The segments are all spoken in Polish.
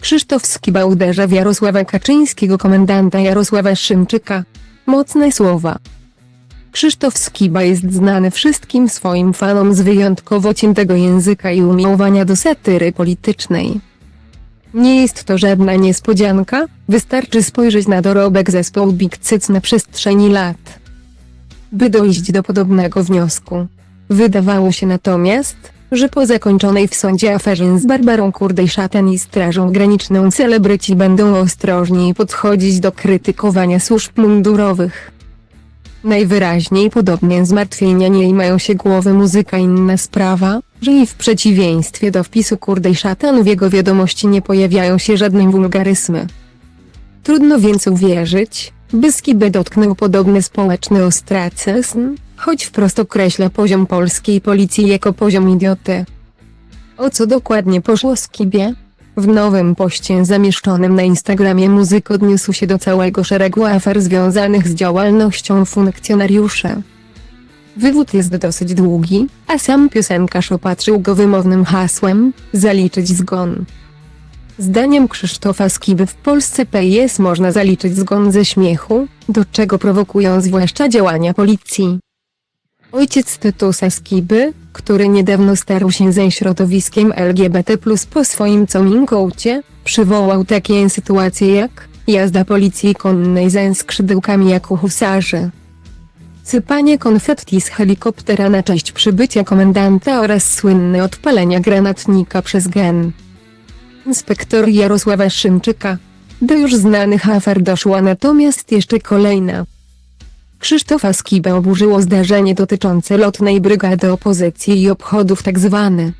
Krzysztof Skiba uderza w Jarosława Kaczyńskiego komendanta Jarosława Szymczyka. Mocne słowa. Krzysztof Skiba jest znany wszystkim swoim fanom z wyjątkowo ciętego języka i umiłowania do satyry politycznej. Nie jest to żadna niespodzianka, wystarczy spojrzeć na dorobek zespołu Big Cyc na przestrzeni lat. By dojść do podobnego wniosku. Wydawało się natomiast, że po zakończonej w sądzie aferze z Barbarą Kurdej Szatan i Strażą Graniczną celebryci będą ostrożniej podchodzić do krytykowania służb mundurowych. Najwyraźniej podobnie zmartwienia nie mają się głowy muzyka inna sprawa, że i w przeciwieństwie do wpisu Kurdej Szatan w jego wiadomości nie pojawiają się żadne wulgaryzmy. Trudno więc uwierzyć, by Skibę dotknął podobny społeczny ostracyzm, choć wprost określa poziom polskiej policji jako poziom idioty. O co dokładnie poszło Skibie? W nowym poście zamieszczonym na Instagramie muzyk odniósł się do całego szeregu afer związanych z działalnością funkcjonariuszy. Wywód jest dosyć długi, a sam piosenkarz opatrzył go wymownym hasłem zaliczyć zgon. Zdaniem Krzysztofa Skiby w Polsce PiS można zaliczyć zgon ze śmiechu, do czego prowokują zwłaszcza działania policji. Ojciec Tytusa Skiby, który niedawno starł się ze środowiskiem LGBT po swoim comingoucie, przywołał takie sytuacje jak jazda policji konnej za skrzydełkami jak u husarzy. Sypanie konfetti z helikoptera na cześć przybycia komendanta oraz słynne odpalenia granatnika przez gen. Inspektor Jarosława Szymczyka. Do już znanych afer doszła natomiast jeszcze kolejna. Krzysztofa Skibę oburzyło zdarzenie dotyczące lotnej brygady opozycji i obchodów tzw.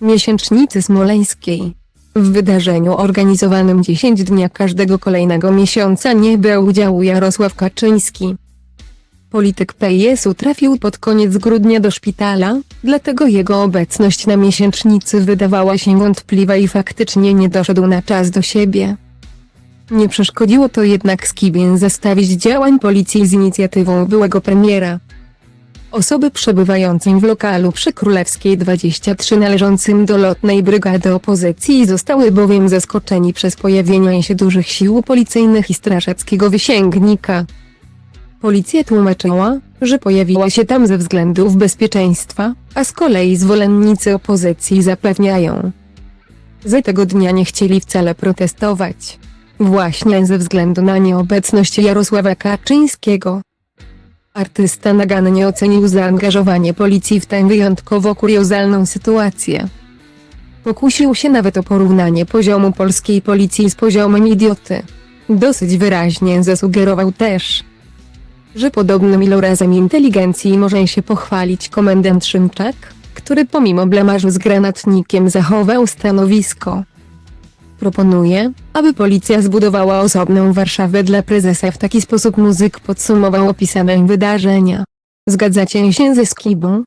miesięcznicy smoleńskiej. W wydarzeniu organizowanym 10 dnia każdego kolejnego miesiąca nie brał udziału Jarosław Kaczyński. Polityk PiS-u trafił pod koniec grudnia do szpitala, dlatego jego obecność na miesięcznicy wydawała się wątpliwa i faktycznie nie doszedł na czas do siebie. Nie przeszkodziło to jednak Skibien zestawić działań policji z inicjatywą byłego premiera. Osoby przebywające w lokalu przy Królewskiej 23 należącym do lotnej brygady opozycji zostały bowiem zaskoczeni przez pojawienie się dużych sił policyjnych i strażackiego wysięgnika. Policja tłumaczyła, że pojawiła się tam ze względów bezpieczeństwa, a z kolei zwolennicy opozycji zapewniają, że tego dnia nie chcieli wcale protestować. Właśnie ze względu na nieobecność Jarosława Kaczyńskiego. Artysta nagannie ocenił zaangażowanie policji w tę wyjątkowo kuriozalną sytuację. Pokusił się nawet o porównanie poziomu polskiej policji z poziomem idioty. Dosyć wyraźnie zasugerował też, że podobnym ilorazem inteligencji może się pochwalić komendant Szymczak, który pomimo blamażu z granatnikiem zachował stanowisko. Proponuje, aby policja zbudowała osobną Warszawę dla prezesa w taki sposób muzyk podsumował opisane wydarzenia. Zgadzacie się ze Skibą?